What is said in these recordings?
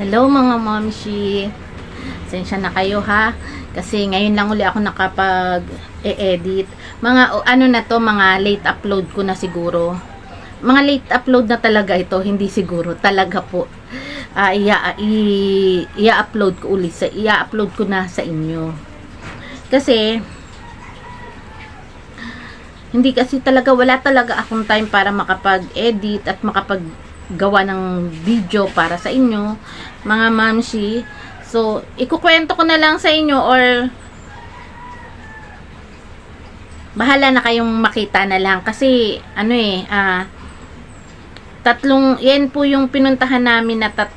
Hello mga momshi. Sensya na kayo ha. Kasi ngayon lang uli ako nakapag e-edit. Mga ano na to, mga late upload ko na siguro. Mga late upload na talaga ito, hindi siguro. Talaga po. I, i-upload ko uli i-upload ko na sa inyo. Kasi hindi kasi talaga wala talaga akong time para makapag-edit at makapaggawa ng video para sa inyo mga mamshi. So ikukwento ko na lang sa inyo or bahala na kayong makita na lang. Kasi ano eh ah tatlong yan po yung pinuntahan namin na tat,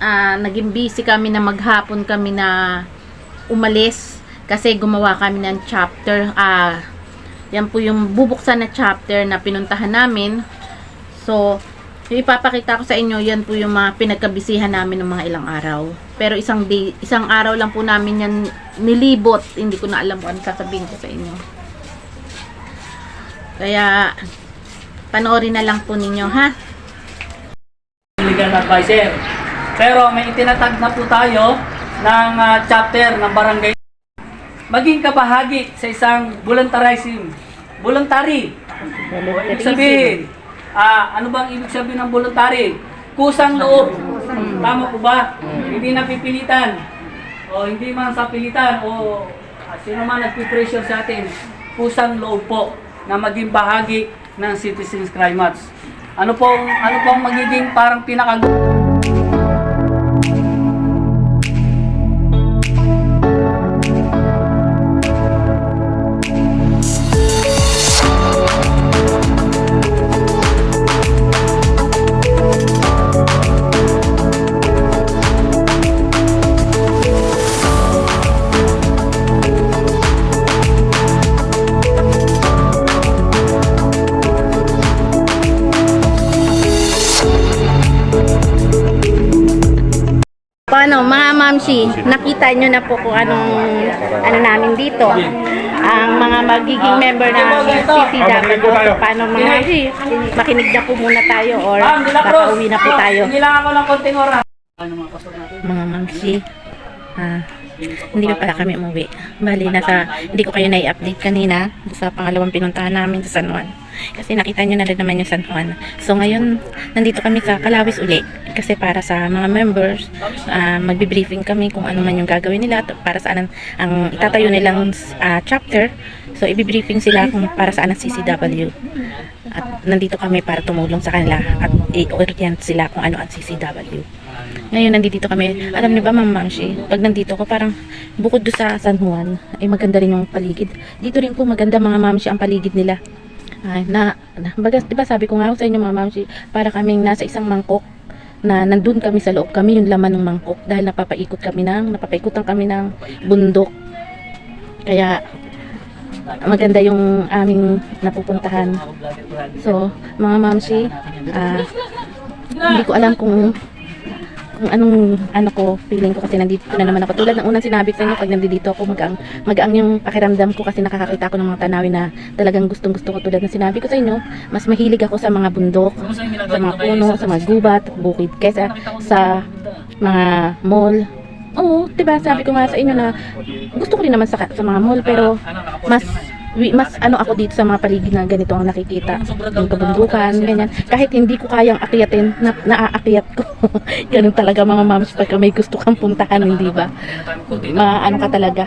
ah, naging busy kami na maghapon kami na umalis. Kasi gumawa kami ng chapter ah yan po yung bubuksan na chapter na pinuntahan namin. So, ipapakita ko sa inyo, yan po yung mga pinagkabisihan namin ng mga ilang araw. Pero isang day, isang araw lang po namin yan nilibot. Hindi ko na alam kung ano sasabihin ko sa inyo. Kaya, panoorin na lang po ninyo, ha? legal advisor. Pero may itinatag na po tayo ng ah, chapter ng barangay. Maging kabahagi sa isang voluntarism. Voluntary. Ibig sabihin, ah, ano bang ibig sabihin ng voluntary? Kusang loob. Tama po ba? Hindi napipilitan. O hindi man sa pilitan o ah, sino man nagpipressure sa atin. Kusang loob po na maging bahagi ng Citizens Crime Watch. Ano pong ano pong magiging parang pinaka Paano, mga mamsi, nakita nyo na po kung anong ano namin dito. Ang mga magiging member ng CCW. So, paano mga mamsi, makinig na po muna tayo or baka uwi na po tayo. Hindi lang ako ng konting oras. Ano mga pasok natin? Mga mamsi, ah, hindi pa pala kami umuwi. Bali, nasa, hindi ko kayo nai-update kanina sa pangalawang pinuntahan namin sa San Juan. Kasi nakita nyo na rin naman yung San Juan. So ngayon, nandito kami sa Kalawis uli. Kasi para sa mga members, ah, magbe-briefing kami kung ano man yung gagawin nila para saan ang, ang itatayo nilang ah, chapter. So i-briefing sila kung para saan ang CCW. At nandito kami para tumulong sa kanila at i-orient sila kung ano ang CCW. Ngayon, nandito kami. Alam niyo ba, Ma'am Mamshi, pag nandito ko, parang bukod doon sa San Juan, ay maganda rin yung paligid. Dito rin po maganda mga Mamshi ang paligid nila. Ay, na, na baga, di ba sabi ko nga sa inyo mga Mamshi, para kaming nasa isang mangkok na nandun kami sa loob kami yung laman ng mangkok dahil napapaikot kami ng napapaikutan kami ng bundok kaya maganda yung aming napupuntahan so mga mamsi ah, hindi ko alam kung kung anong ano ko feeling ko kasi nandito na naman ako. Tulad ng unang sinabi sa inyo pag nandito ako magaang magaang yung pakiramdam ko kasi nakakakita ko ng mga tanawin na talagang gustong gusto ko. Tulad ng sinabi ko sa inyo mas mahilig ako sa mga bundok sa mga puno sa mga gubat bukid kaysa sa mga mall. Oo, 'di ba? Sabi ko nga sa inyo na gusto ko rin naman sa, sa mga mall pero mas mas ano ako dito sa mga paligid na ganito ang nakikita yung kabundukan, ganyan. Kahit hindi ko kayang akyatin, na, naaakyat ko. Ganun talaga mga mams pagka may gusto kang puntahan, hindi ba? Maano ka talaga.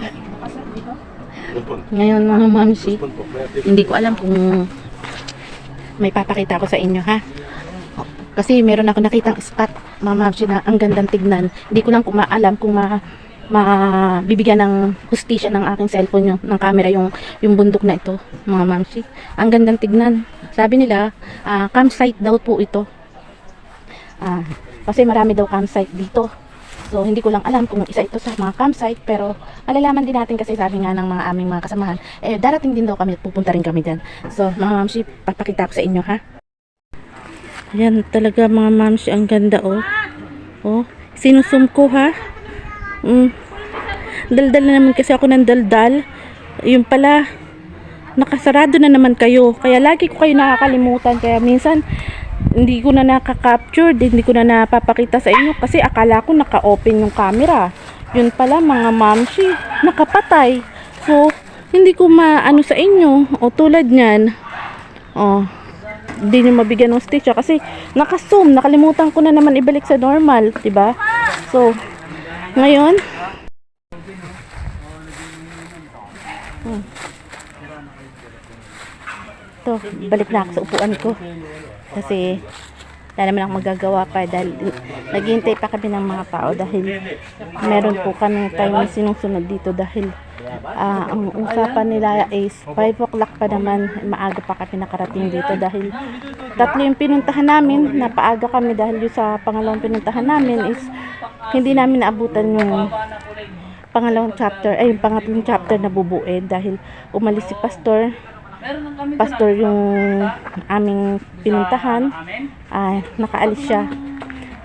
Ngayon mga mamsi, hindi ko alam kung may papakita ko sa inyo ha. Kasi meron ako nakitang spot, mga mamsi, na ang gandang tignan. Hindi ko lang kung maalam kung ma, mabibigyan ng hustisya ng aking cellphone yung, ng camera yung, yung bundok na ito, mga mamsi. Ang gandang tignan. Sabi nila, ah, campsite daw po ito. Ah, kasi marami daw campsite dito. So, hindi ko lang alam kung isa ito sa mga campsite, pero malalaman din natin kasi sabi nga ng mga aming mga kasamahan, eh, darating din daw kami, pupunta rin kami dyan. So, mga mamsi, papakita ko sa inyo, ha? Ayan, talaga mga mamsi, ang ganda, oh. Oh, sinusum ko, ha? Mm. Daldal na naman kasi ako ng daldal. Yung pala, nakasarado na naman kayo. Kaya lagi ko kayo nakakalimutan. Kaya minsan, hindi ko na nakaka-capture, hindi ko na napapakita sa inyo kasi akala ko naka-open yung camera. Yun pala mga mamshi, nakapatay. So, hindi ko maano sa inyo. O tulad niyan, oh, hindi nyo mabigyan ng stitch ah, kasi naka-zoom, nakalimutan ko na naman ibalik sa normal, 'di ba? So, ngayon, hmm. to, balik na ako sa upuan ko. Kasi, wala naman ako magagawa pa dahil naghihintay pa kami ng mga tao dahil meron po kami time sinusunod dito dahil ah, ang usapan nila is 5 o'clock pa naman maaga pa kami nakarating dito dahil tatlo yung pinuntahan namin napaaga kami dahil yung sa pangalawang pinuntahan namin is hindi namin naabutan yung pangalawang chapter ay yung pangatlong chapter na bubuin dahil umalis si pastor pastor yung aming pinuntahan. Amen. ah, nakaalis siya.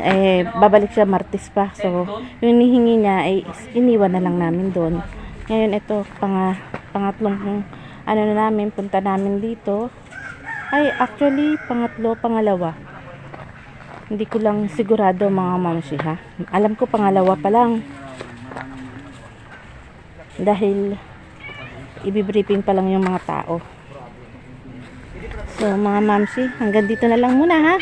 Eh babalik siya martes pa. So yung hinihingi niya ay iniwan na lang namin doon. Ngayon ito pang, pangatlong ano na namin punta namin dito. Ay actually pangatlo pangalawa. Hindi ko lang sigurado mga mamsi ha? Alam ko pangalawa pa lang. Dahil ibibriefing pa lang yung mga tao So mga mamsi, hanggang dito na lang muna ha.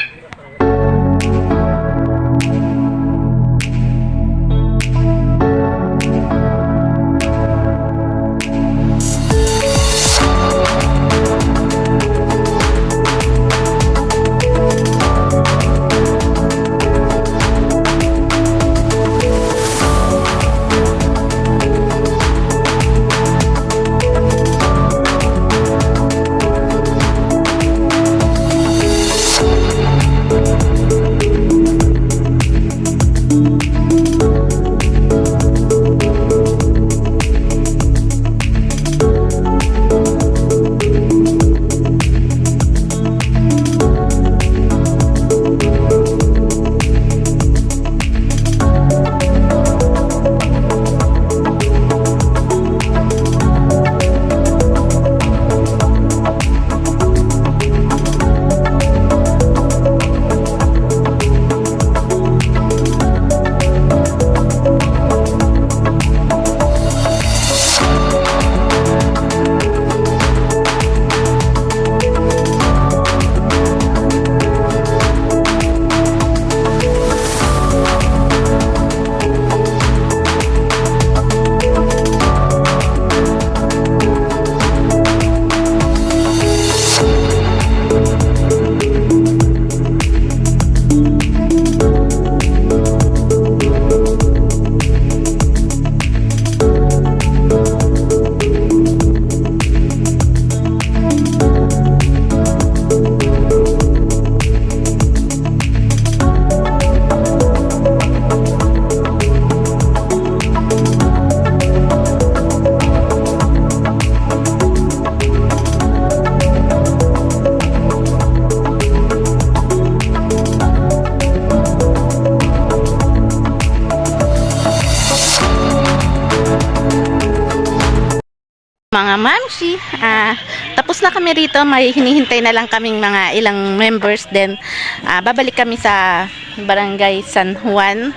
Mga mamsi, ah, tapos na kami rito, may hinihintay na lang kaming mga ilang members din. Ah, babalik kami sa Barangay San Juan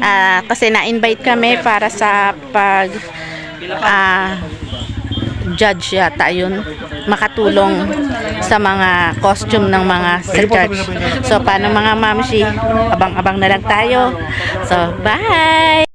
Ah, kasi na-invite kami para sa pag ah, judge yata yun makatulong sa mga costume ng mga sa church. So, paano mga mamsi? Abang-abang na lang tayo. So, bye!